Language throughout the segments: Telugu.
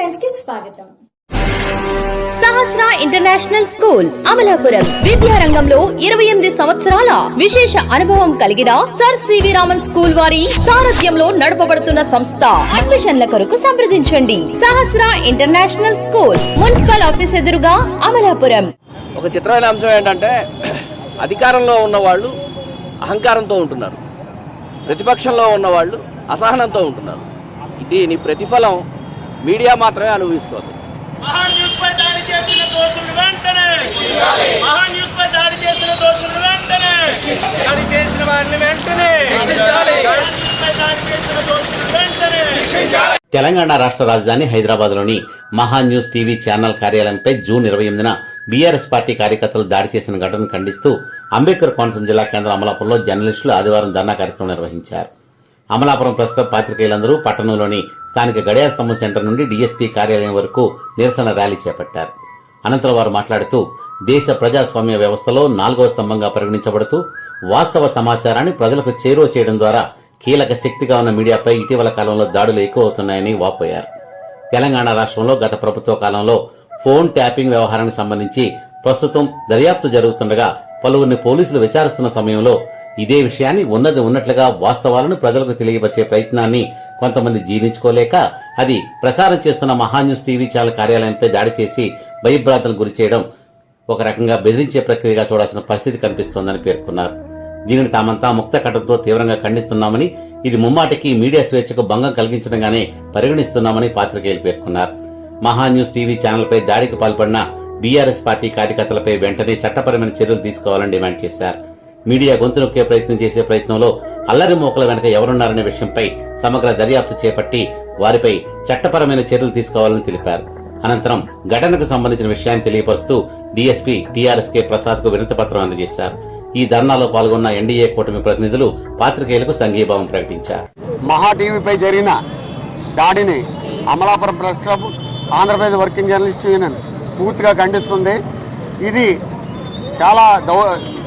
టైమ్స్కి స్వాగతం. Sahasra international school Amalapuram. విద్యారంగంలో ఇరవై ఎనిమిది సంవత్సరాల విశేష అనుభవం కలిగిన సర్ సివి రామన్ స్కూల్ వారి సారథ్యంలో నడపబడుతున్న సంస్థ. అడ్మిషన్ల కొరకు సంప్రదించండి. Sahasra international school municipal office ఎదురుగా అమలాపురం. ఒక చిత్రమైన అంశం ఏంటంటే అధికారంలో ఉన్న వాళ్ళు అహంకారంతో ఉంటున్నారు. ప్రతిపక్షంలో ఉన్న వాళ్ళు అసహనంతో ఉంటున్నారు. దీని ప్రతిఫలం. మీడియా మాత్రమే అనుభవిస్తోంది. మహాన్ న్యూస్ పై దాడి చేసిన దోషులు వెంటనే. మహాన్ న్యూస్ పై దాడి చేసిన దోషులు వెంటనే. దాడి చేసిన వారిని వెంటనే. మహాన్ న్యూస్ పై దాడి చేసిన దోషులు వెంటనే. తెలంగాణ రాష్ట్ర రాజధాని హైదరాబాద్లోని మహా న్యూస్ టీవీ ఛానల్ కార్యాలయంపై జూన్ ఇరవై ఎనిమిదిన బీఆర్ఎస్ పార్టీ కార్యకర్తలు దాడి చేసిన ఘటనను ఖండిస్తూ అంబేద్కర్ కోనసీమ జిల్లా కేంద్రం అమలాపురంలో జర్నలిస్టులు ఆదివారం ధర్నా కార్యక్రమం నిర్వహించారు. అమలాపురం ప్రెస్ క్లబ్ పాత్రికేయులందరూ పట్టణంలోని స్థానిక గడియార స్తంభం సెంటర్ నుండి డీఎస్పీ కార్యాలయం వరకు నిరసన ర్యాలీ చేపట్టారు. అనంతరం వారు మాట్లాడుతూ దేశ ప్రజాస్వామ్య వ్యవస్థలో నాలుగవ స్తంభంగా పరిగణించబడుతూ వాస్తవ సమాచారాన్ని ప్రజలకు చేరువ చేయడం ద్వారా కీలక శక్తిగా ఉన్న మీడియాపై ఇటీవల కాలంలో దాడులు ఎక్కువ అవుతున్నాయని వాపోయారు. తెలంగాణ రాష్ట్రంలో గత ప్రభుత్వ కాలంలో ఫోన్ ట్యాపింగ్ వ్యవహారానికి సంబంధించి ప్రస్తుతం దర్యాప్తు జరుగుతుండగా పలువురిని పోలీసులు విచారిస్తున్న సమయంలో ఇదే విషయాన్ని ఉన్నది ఉన్నట్లుగా వాస్తవాలను ప్రజలకు తెలియవచ్చే ప్రయత్నాన్ని కొంతమంది జీర్ణించుకోలేక అది ప్రసారం చేస్తున్న మహాన్యూస్ టీవీ ఛానల్ కార్యాలయంపై దాడి చేసి భయభ్రాంతులకు గురి చేయడం ఒక రకంగా బెదిరించే ప్రక్రియగా చూడాల్సిన పరిస్థితి కనిపిస్తోందని పేర్కొన్నారు. దీనిని తామంతా ముక్త కటంతో తీవ్రంగా ఖండిస్తున్నామని ఇది ముమ్మాటికి మీడియా స్వేచ్ఛకు భంగం కలిగించడంగానే పరిగణిస్తున్నామని పాత్రికేయులు పేర్కొన్నారు. మహాన్యూస్ టీవీ ఛానల్పై దాడికి పాల్పడిన బీఆర్ఎస్ పార్టీ కార్యకర్తలపై వెంటనే చట్టపరమైన చర్యలు తీసుకోవాలని డిమాండ్ చేశారు. మీడియా గొంతు నొక్కే ప్రయత్నం చేసే ప్రయత్నంలో అల్లరి మోకల వెనక ఎవరున్నారనే విషయంపై సమగ్ర దర్యాప్తు చేపట్టి వారిపై చట్టపరమైన చర్యలు తీసుకోవాలని తెలిపారు. అనంతరం ఘటనకు సంబంధించిన విషయాన్ని తెలియపరుస్తూ డీఎస్పీ టీఆర్ఎస్ కె ప్రసాద్కు వినతిపత్రం అందజేశారు. ఈ ధర్నాలో పాల్గొన్న ఎన్డీఏ కూటమి ప్రతినిధులు పాత్రికేయులకు సంఘీభావం ప్రకటించారు. మహా టీవీపై జరిగిన దాడిని Amalapuram press club Andhra Pradesh working journalist union పూర్తిగా ఖండిస్తుంది. ఇది చాలా దౌ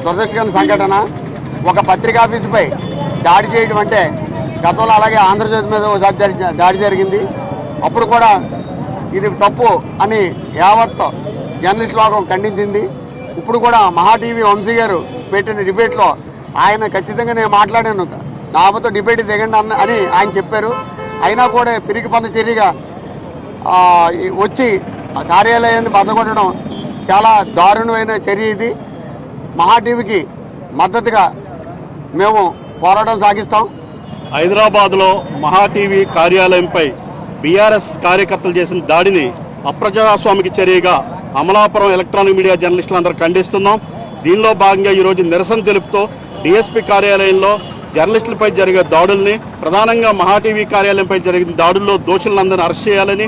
దురదృష్టకరమైన సంఘటన. ఒక పత్రికాఫీసుపై దాడి చేయడం అంటే గతంలో అలాగే ఆంధ్రజ్యోతి మీద ఒకసారి దాడి జరిగింది. అప్పుడు కూడా ఇది తప్పు అని యావత్ జర్నలిస్ట్ లోకం ఖండించింది. ఇప్పుడు కూడా మహా టీవీ వంశీ గారు పెట్టిన డిబేట్లో ఆయన ఖచ్చితంగా నేను మాట్లాడాను నామతో డిబేట్ దిగండి అన్న అని ఆయన చెప్పారు. అయినా కూడా పిరికి పంద చర్యగా వచ్చి ఆ కార్యాలయాన్ని బద్దగొట్టడం చాలా దారుణమైన చర్య ఇది. మహా టీవీకి మద్దతుగా మేము పోరాటం సాగిస్తాం. హైదరాబాద్లో మహా టీవీ కార్యాలయంపై బీఆర్ఎస్ కార్యకర్తలు చేసిన దాడిని అప్రజాస్వామిక చర్యగా అమలాపురం ఎలక్ట్రానిక్ మీడియా జర్నలిస్టులందరూ ఖండిస్తున్నాం. దీనిలో భాగంగా ఈరోజు నిరసన తెలుపుతూ డిఎస్పీ కార్యాలయంలో జర్నలిస్టులపై జరిగే దాడుల్ని ప్రధానంగా మహా టీవీ కార్యాలయంపై జరిగిన దాడుల్లో దోషులందరినీ అరెస్ట్ చేయాలని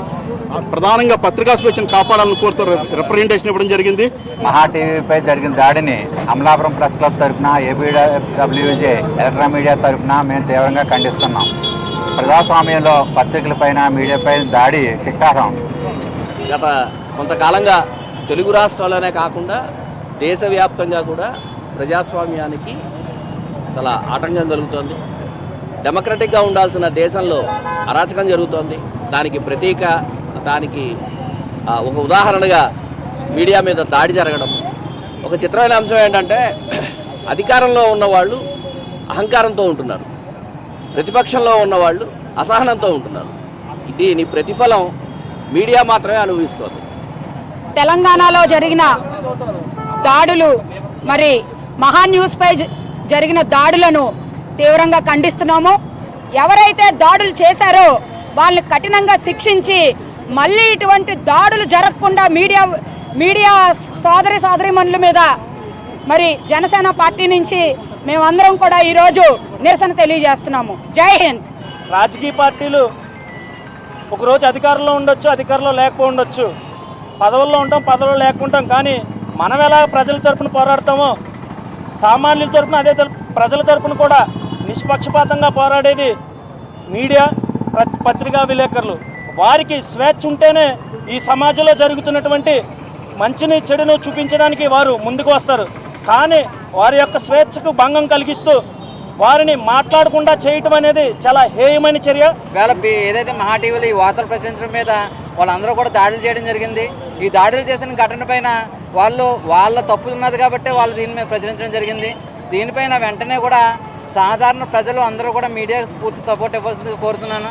ప్రధానంగా పత్రికా స్వేచ్ఛను కాపాడాలని కోరుతూ రిప్రజెంటేషన్ ఇవ్వడం జరిగింది. మహా టీవీపై జరిగిన దాడిని అమలాపురం ప్రెస్ క్లబ్ తరఫున ఏపీడబ్ల్యూజే ఎలక్ట్రానిక్ మీడియా తరఫున మేము తీవ్రంగా ఖండిస్తున్నాం. ప్రజాస్వామ్యంలో పత్రికలపైన మీడియాపై దాడి శిక్షార్హం. గత కొంతకాలంగా తెలుగు రాష్ట్రాల్లోనే కాకుండా దేశవ్యాప్తంగా కూడా ప్రజాస్వామ్యానికి చాలా ఆటంకం కలుగుతోంది డెమోక్రటిక్గా ఉండాల్సిన దేశంలో అరాచకం జరుగుతోంది. దానికి ప్రతీక దానికి ఒక ఉదాహరణగా మీడియా మీద దాడి జరగడం. ఒక చిత్రమైన అంశం ఏంటంటే అధికారంలో ఉన్నవాళ్ళు అహంకారంతో ఉంటున్నారు. ప్రతిపక్షంలో ఉన్నవాళ్ళు అసహనంతో ఉంటున్నారు. దీని ప్రతిఫలం మీడియా మాత్రమే అనుభవిస్తోంది. తెలంగాణలో జరిగిన దాడులు మరి మహా న్యూస్పై జరిగిన దాడులను తీవ్రంగా ఖండిస్తున్నాము. ఎవరైతే దాడులు చేశారో వాళ్ళని కఠినంగా శిక్షించి మళ్ళీ ఇటువంటి దాడులు జరగకుండా మీడియా మీడియా సోదరి సోదరిమణుల మీద మరి జనసేన పార్టీ నుంచి మేమందరం కూడా ఈరోజు నిరసన తెలియజేస్తున్నాము. జై హింద్. రాజకీయ పార్టీలు ఒకరోజు అధికారంలో ఉండొచ్చు అధికారంలో లేకపో ఉండొచ్చు. పదవుల్లో ఉంటాం పదవుల్లో లేకుంటాం కానీ మనం ఎలా ప్రజల తరపున పోరాడతామో సామాన్యుల తరపున అదే తరపు- ప్రజల తరపున కూడా నిష్పక్షపాతంగా పోరాడేది మీడియా పత్రికా విలేకరులు. వారికి స్వేచ్ఛ ఉంటేనే ఈ సమాజంలో జరుగుతున్నటువంటి మంచిని చెడును చూపించడానికి వారు ముందుకు వస్తారు. కానీ వారి యొక్క స్వేచ్ఛకు భంగం కలిగిస్తూ వారిని మాట్లాడకుండా చేయటం అనేది చాలా హేయమైన చర్య. వేళ ఏదైతే మహా టీవీలో ఈ వార్తలు ప్రచురించడం మీద వాళ్ళందరూ కూడా దాడులు చేయడం జరిగింది. ఈ దాడులు చేసిన ఘటన పైన వాళ్ళు వాళ్ళ తప్పు ఉన్నది కాబట్టి వాళ్ళు దీని మీద ప్రచురించడం జరిగింది. దీనిపైన వెంటనే కూడా సాధారణ ప్రజలు అందరూ కూడా మీడియాకు పూర్తి సపోర్ట్ ఇవ్వాల్సింది కోరుతున్నాను.